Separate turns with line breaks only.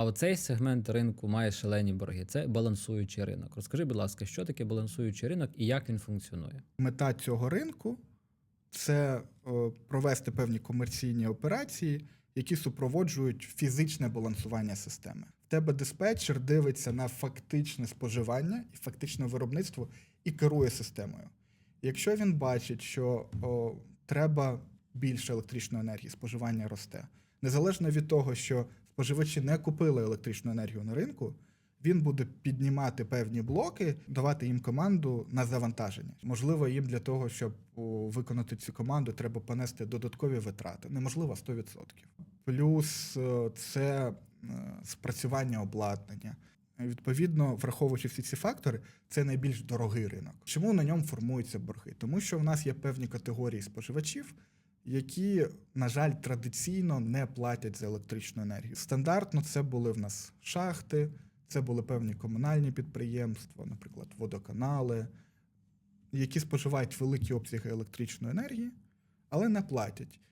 А оцей сегмент ринку має шалені борги. Це балансуючий ринок. Розкажи, будь ласка, що таке балансуючий ринок і як він функціонує?
Мета цього ринку це е, провести певні комерційні операції, які супроводжують фізичне балансування системи. В тебе диспетчер дивиться на фактичне споживання і фактичне виробництво і керує системою. Якщо він бачить, що о, треба більше електричної енергії, споживання росте, незалежно від того, що споживачі не купили електричну енергію на ринку, він буде піднімати певні блоки, давати їм команду на завантаження. Можливо, їм для того, щоб виконати цю команду, треба понести додаткові витрати. Неможливо 100%. Плюс е, це е, спрацювання обладнання. Відповідно, враховуючи всі ці фактори, це найбільш дорогий ринок. Чому на ньому формуються борги? Тому що в нас є певні категорії споживачів, які, на жаль, традиційно не платять за електричну енергію. Стандартно це були в нас шахти, це були певні комунальні підприємства, наприклад, водоканали, які споживають великі обсяги електричної енергії, але не платять.